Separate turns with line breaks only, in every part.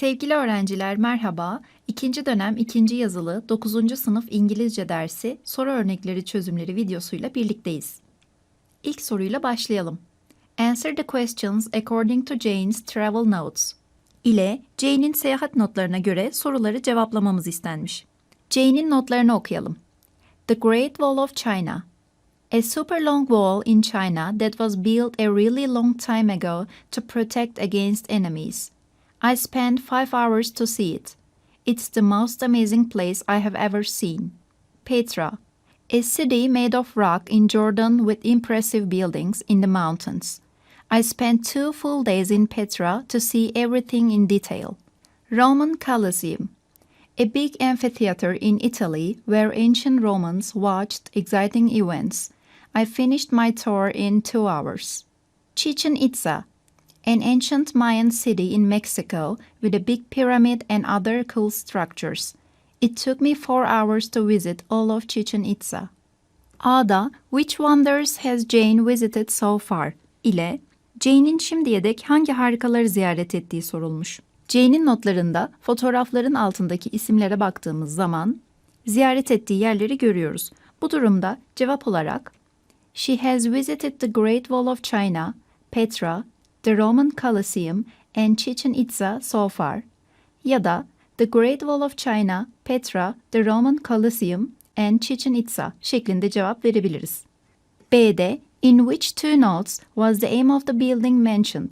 Sevgili öğrenciler merhaba. İkinci dönem ikinci yazılı 9. sınıf İngilizce dersi soru örnekleri çözümleri videosuyla birlikteyiz. İlk soruyla başlayalım. Answer the questions according to Jane's travel notes ile Jane'in seyahat notlarına göre soruları cevaplamamız istenmiş. Jane'in notlarını okuyalım. The Great Wall of China A super long wall in China that was built a really long time ago to protect against enemies. I spent five hours to see it. It's the most amazing place I have ever seen. Petra, a city made of rock in Jordan with impressive buildings in the mountains. I spent two full days in Petra to see everything in detail. Roman Colosseum, a big amphitheater in Italy where ancient Romans watched exciting events. I finished my tour in two hours. Chichen Itza, an ancient Mayan city in Mexico with a big pyramid and other cool structures. It took me four hours to visit all of Chichen Itza. A'da Which wonders has Jane visited so far? ile Jane'in şimdiye dek hangi harikaları ziyaret ettiği sorulmuş. Jane'in notlarında fotoğrafların altındaki isimlere baktığımız zaman ziyaret ettiği yerleri görüyoruz. Bu durumda cevap olarak She has visited the Great Wall of China, Petra, the Roman Colosseum and Chichen Itza so far ya da The Great Wall of China, Petra, the Roman Colosseum and Chichen Itza şeklinde cevap verebiliriz. B'de In which two notes was the aim of the building mentioned?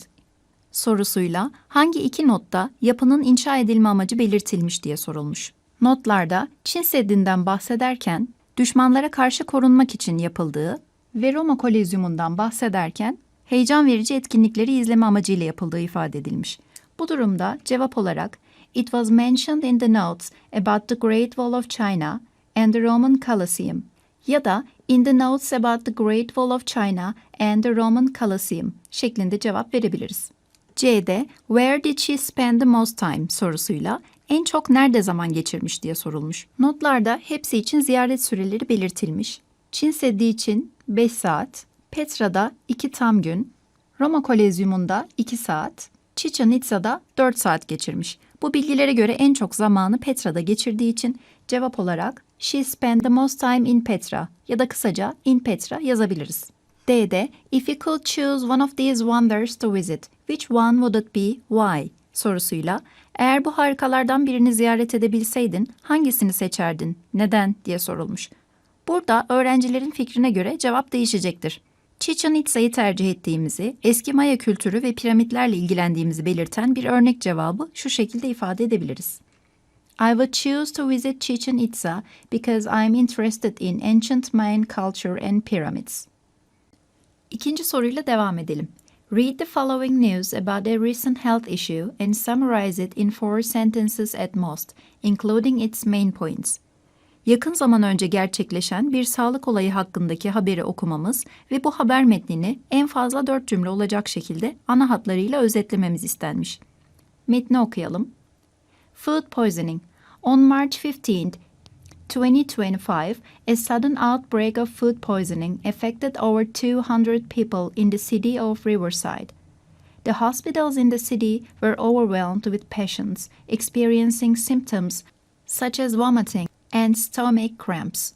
sorusuyla hangi iki notta yapının inşa edilme amacı belirtilmiş diye sorulmuş. Notlarda Çin Seddi'nden bahsederken düşmanlara karşı korunmak için yapıldığı ve Roma Kolezyumundan bahsederken heyecan verici etkinlikleri izleme amacıyla yapıldığı ifade edilmiş. Bu durumda cevap olarak It was mentioned in the notes about the Great Wall of China and the Roman Colosseum ya da In the notes about the Great Wall of China and the Roman Colosseum şeklinde cevap verebiliriz. C'de Where did she spend the most time sorusuyla en çok nerede zaman geçirmiş diye sorulmuş. Notlarda hepsi için ziyaret süreleri belirtilmiş. Çin Seddi için 5 saat, Petra'da 2 tam gün, Roma Kolezyumunda 2 saat, Chichen Itza'da 4 saat geçirmiş. Bu bilgilere göre en çok zamanı Petra'da geçirdiği için cevap olarak She spent the most time in Petra ya da kısaca in Petra yazabiliriz. D'de If you could choose one of these wonders to visit, which one would it be, why? sorusuyla eğer bu harikalardan birini ziyaret edebilseydin hangisini seçerdin, neden diye sorulmuş. Burada öğrencilerin fikrine göre cevap değişecektir. Chichen Itza'yı tercih ettiğimizi, eski Maya kültürü ve piramitlerle ilgilendiğimizi belirten bir örnek cevabı şu şekilde ifade edebiliriz. I would choose to visit Chichen Itza because I'm interested in ancient Mayan culture and pyramids. İkinci soruyla devam edelim. Read the following news about a recent health issue and summarize it in four sentences at most, including its main points. Yakın zaman önce gerçekleşen bir sağlık olayı hakkındaki haberi okumamız ve bu haber metnini en fazla dört cümle olacak şekilde ana hatlarıyla özetlememiz istenmiş. Metni okuyalım. Food poisoning. On March 15th, 2025, a sudden outbreak of food poisoning affected over 200 people in the city of Riverside. The hospitals in the city were overwhelmed with patients experiencing symptoms such as vomiting and stomach cramps.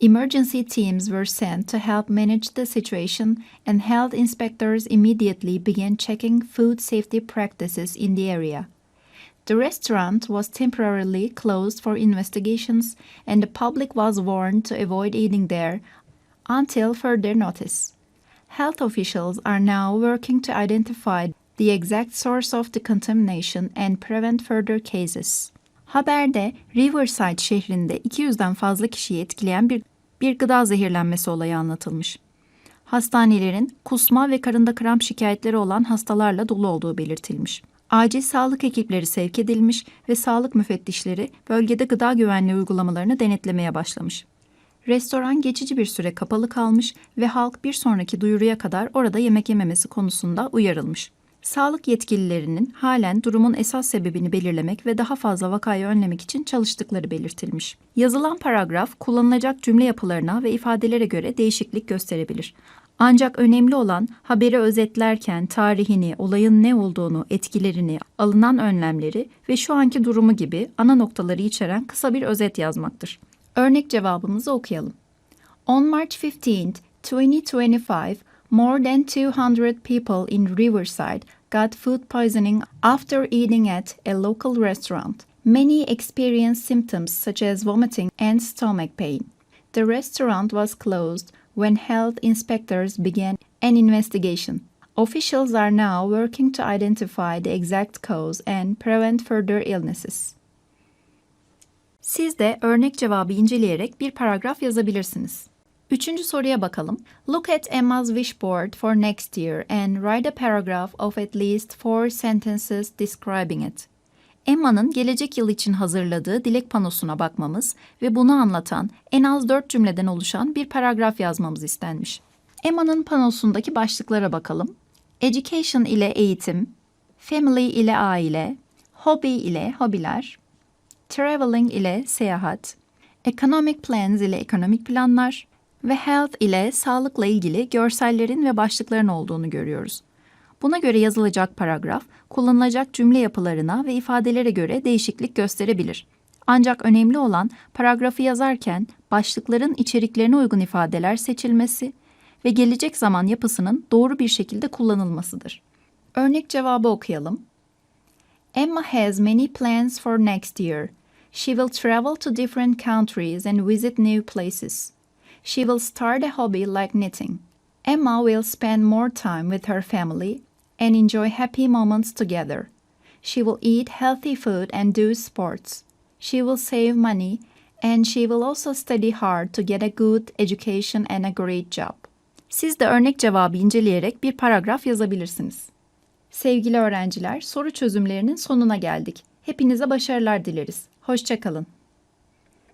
Emergency teams were sent to help manage the situation, and health inspectors immediately began checking food safety practices in the area. The restaurant was temporarily closed for investigations, and the public was warned to avoid eating there until further notice. Health officials are now working to identify the exact source of the contamination and prevent further cases. Haberde Riverside şehrinde 200'den fazla kişiyi etkileyen bir, bir gıda zehirlenmesi olayı anlatılmış. Hastanelerin kusma ve karında kramp şikayetleri olan hastalarla dolu olduğu belirtilmiş. Acil sağlık ekipleri sevk edilmiş ve sağlık müfettişleri bölgede gıda güvenliği uygulamalarını denetlemeye başlamış. Restoran geçici bir süre kapalı kalmış ve halk bir sonraki duyuruya kadar orada yemek yememesi konusunda uyarılmış. Sağlık yetkililerinin halen durumun esas sebebini belirlemek ve daha fazla vakayı önlemek için çalıştıkları belirtilmiş. Yazılan paragraf kullanılacak cümle yapılarına ve ifadelere göre değişiklik gösterebilir. Ancak önemli olan haberi özetlerken tarihini, olayın ne olduğunu, etkilerini, alınan önlemleri ve şu anki durumu gibi ana noktaları içeren kısa bir özet yazmaktır. Örnek cevabımızı okuyalım. On March 15th, 2025, more than 200 people in Riverside got food poisoning after eating at a local restaurant. Many experienced symptoms such as vomiting and stomach pain. The restaurant was closed when health inspectors began an investigation. Officials are now working to identify the exact cause and prevent further illnesses. Siz de örnek cevabı inceleyerek bir paragraf yazabilirsiniz. Üçüncü soruya bakalım. Look at Emma's wish board for next year and write a paragraph of at least four sentences describing it. Emma'nın gelecek yıl için hazırladığı dilek panosuna bakmamız ve bunu anlatan en az dört cümleden oluşan bir paragraf yazmamız istenmiş. Emma'nın panosundaki başlıklara bakalım. Education ile eğitim, family ile aile, hobby ile hobiler, traveling ile seyahat, economic plans ile ekonomik planlar ve health ile sağlıkla ilgili görsellerin ve başlıkların olduğunu görüyoruz. Buna göre yazılacak paragraf, kullanılacak cümle yapılarına ve ifadelere göre değişiklik gösterebilir. Ancak önemli olan paragrafı yazarken başlıkların içeriklerine uygun ifadeler seçilmesi ve gelecek zaman yapısının doğru bir şekilde kullanılmasıdır. Örnek cevabı okuyalım. Emma has many plans for next year. She will travel to different countries and visit new places. She will start a hobby like knitting. Emma will spend more time with her family and enjoy happy moments together. She will eat healthy food and do sports. She will save money and she will also study hard to get a good education and a great job. Siz de örnek cevabı inceleyerek bir paragraf yazabilirsiniz. Sevgili öğrenciler, soru çözümlerinin sonuna geldik. Hepinize başarılar dileriz. Hoşçakalın.